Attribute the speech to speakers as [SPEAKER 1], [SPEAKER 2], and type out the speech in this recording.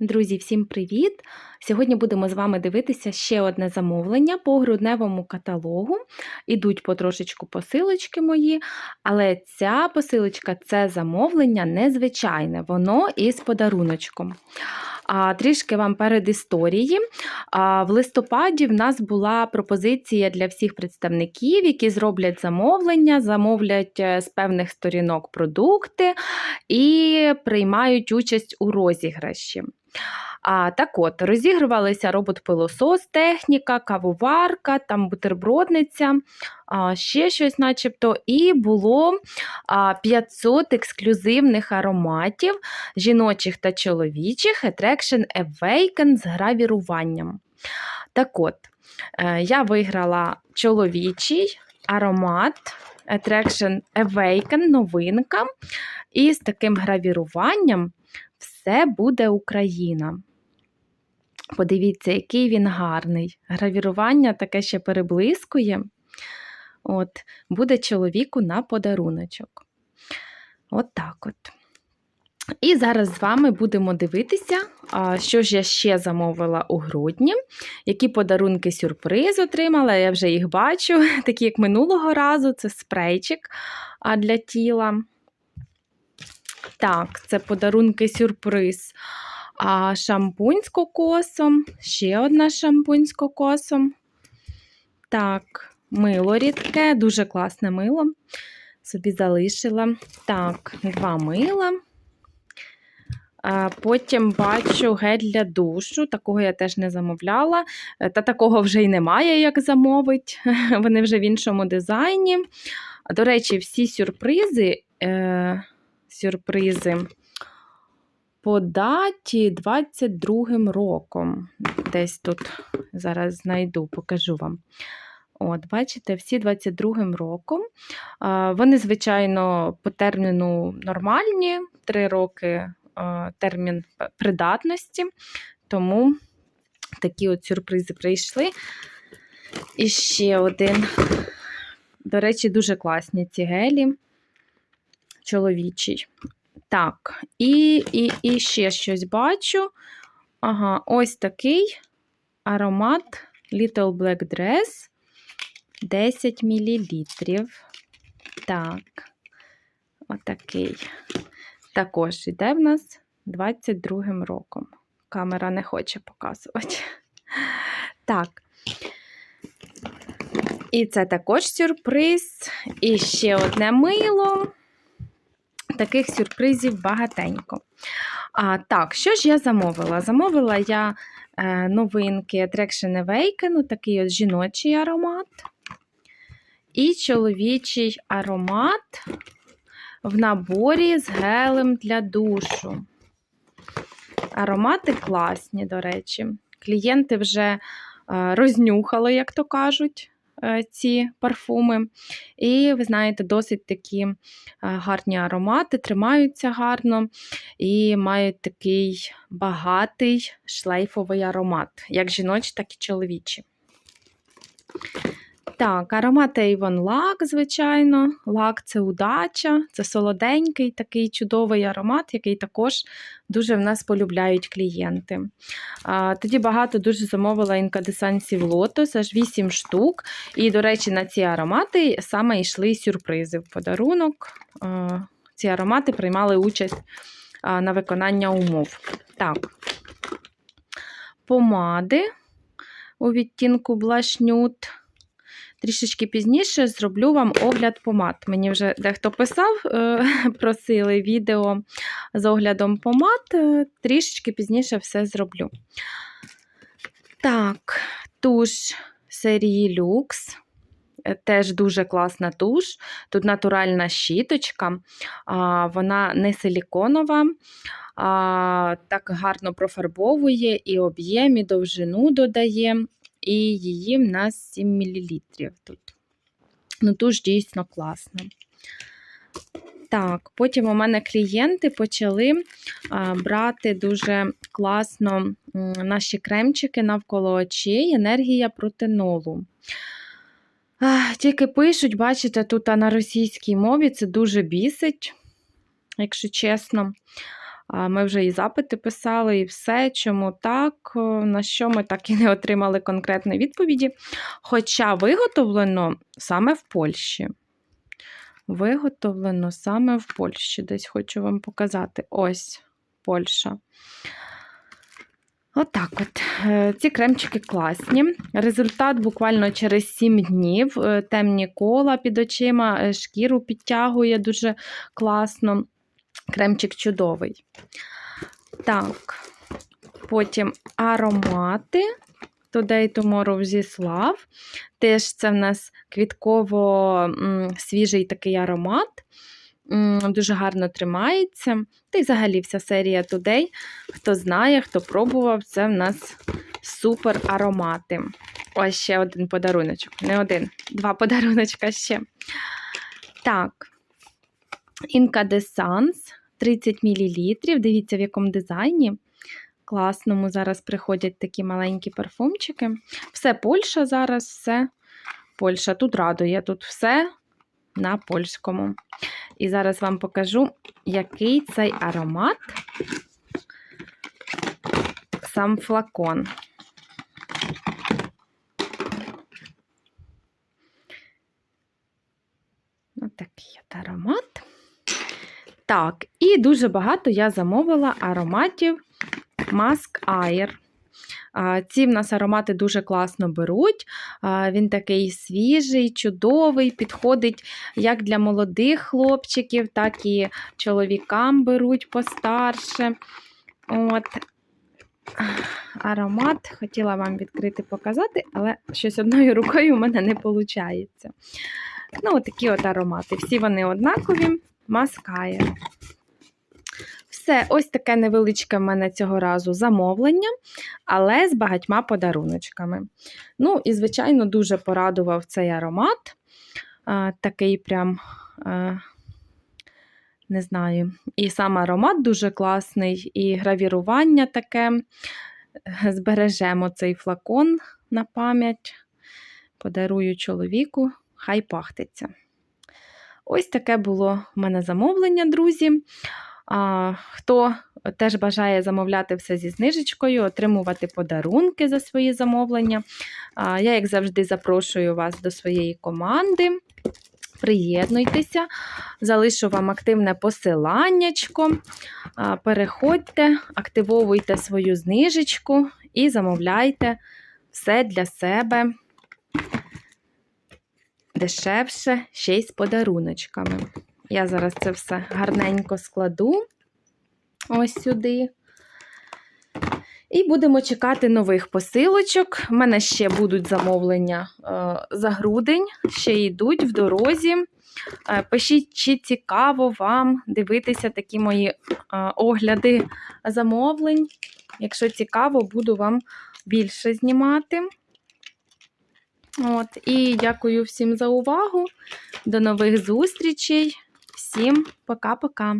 [SPEAKER 1] Друзі, всім привіт! Сьогодні будемо з вами дивитися ще одне замовлення по грудневому каталогу. Ідуть потрошечку посилочки мої, але ця посилочка це замовлення незвичайне, воно із подаруночком. А, Трішки вам перед історії. А, В листопаді в нас була пропозиція для всіх представників, які зроблять замовлення, замовлять е, з певних сторінок продукти і приймають участь у розіграші. А, Так от, розігрувалися робот-пилосос, техніка, кавоварка, там бутербродниця, а, ще щось, начебто, і було а, 500 ексклюзивних ароматів жіночих та чоловічих Attraction Awaken з гравіруванням. Так от, е, я виграла чоловічий аромат Attraction Awaken, новинка, і з таким гравіруванням все буде Україна. Подивіться, який він гарний. Гравірування таке ще переблискує. От, Буде чоловіку на подаруночок. От так от. І зараз з вами будемо дивитися, що ж я ще замовила у грудні, які подарунки сюрприз отримала. Я вже їх бачу, такі як минулого разу, це спрейчик для тіла. Так, це подарунки сюрприз. А шампунь з кокосом, ще одна шампунь з кокосом. Так, мило рідке, дуже класне мило. Собі залишила. Так, два мила. Потім бачу гель для душу. Такого я теж не замовляла. Е, та такого вже й немає, як замовить. Вони вже в іншому дизайні. До речі, всі сюрпризи. Сюрпризи по даті 22 роком. Десь тут зараз знайду, покажу вам. От, Бачите, всі 22-м роком. Вони, звичайно, по терміну нормальні, 3 роки термін придатності, тому такі от сюрпризи прийшли. І ще один. До речі, дуже класні ці гелі чоловічий. Так, і і, і ще щось бачу. Ага, ось такий аромат Little Black Dress 10 мл. Так, отакий. Також йде в нас 22-м роком. Камера не хоче показувати. Так. І це також сюрприз. І ще одне мило таких сюрпризів багатенько. А, Так, що ж я замовила? Замовила я е, новинки Attraction Awaken, такий от жіночий аромат. І чоловічий аромат в наборі з гелем для душу. Аромати класні, до речі. Клієнти вже е, рознюхали, як то кажуть. Е, ці парфуми. І, ви знаєте, досить такі е, гарні аромати, тримаються гарно і мають такий багатий шлейфовий аромат, як жіночий, так і чоловічий. Так, аромат Avon Лак, звичайно. Лак це удача, це солоденький, такий чудовий аромат, який також дуже в нас полюбляють клієнти. А, Тоді багато дуже замовила інкадесансів лотос, аж 8 штук. І, до речі, на ці аромати саме йшли сюрпризи в подарунок. А, ці аромати приймали участь на виконання умов. Так, помади у відтінку Nude. Трішечки пізніше зроблю вам огляд помад. Мені вже дехто писав, е, просили відео з оглядом помад, е, трішечки пізніше все зроблю. Так, туш серії Люкс. Е, теж дуже класна туш. Тут натуральна щіточка, вона не силіконова, так гарно профарбовує і об'єм, і довжину додає і її в нас 7 мл тут. Ну, туш дійсно класна. Так, потім у мене клієнти почали а, брати дуже класно наші кремчики навколо очей, енергія протинолу. А, тільки пишуть, бачите, тут на російській мові це дуже бісить, якщо чесно. Ми вже і запити писали, і все, чому так, е, на що ми так і не отримали конкретної відповіді. Хоча виготовлено саме в Польщі. Виготовлено саме в Польщі. Десь хочу вам показати. Ось Польща. Отак от. Е, Ці кремчики класні. Результат буквально через 7 днів. Е, Темні кола під очима, шкіру підтягує дуже класно. Кремчик чудовий. Так, потім аромати. Today Tomorrow зі Слав. Теж це в нас квітково-свіжий такий аромат. Дуже гарно тримається. Та й взагалі вся серія Today. Хто знає, хто пробував, це в нас супер аромати. Ось ще один подаруночок. Не один, два подаруночка ще. Так. Incandescence 30 мл. Дивіться, в якому дизайні. Класному зараз приходять такі маленькі парфумчики. Все Польща зараз, все Польща. Тут радує, тут все на польському. І зараз вам покажу, який цей аромат. Сам флакон. Отакий от аромат. Так, і дуже багато я замовила ароматів Mask Air. Ці в нас аромати дуже класно беруть. Він такий свіжий, чудовий, підходить як для молодих хлопчиків, так і чоловікам беруть постарше. От. Аромат хотіла вам відкрити показати, але щось одною рукою у мене не виходить. Ну, такі от аромати. Всі вони однакові, маскає. Все, ось таке невеличке в мене цього разу замовлення, але з багатьма подаруночками. Ну, і, звичайно, дуже порадував цей аромат. А, такий прям, а, не знаю, і сам аромат дуже класний, і гравірування таке. Збережемо цей флакон на пам'ять, подарую чоловіку, хай пахтиться. Ось таке було в мене замовлення, друзі. А, Хто теж бажає замовляти все зі знижечкою, отримувати подарунки за свої замовлення. А, Я, як завжди, запрошую вас до своєї команди. Приєднуйтеся, залишу вам активне посиланнячко. Переходьте, активовуйте свою знижечку і замовляйте все для себе дешевше, ще й з подаруночками. Я зараз це все гарненько складу ось сюди. І будемо чекати нових посилочок. У мене ще будуть замовлення е, за грудень, ще йдуть в дорозі. Е, пишіть, чи цікаво вам дивитися такі мої е, огляди замовлень. Якщо цікаво, буду вам більше знімати. От, І дякую всім за увагу. До нових зустрічей. Всім пока-пока.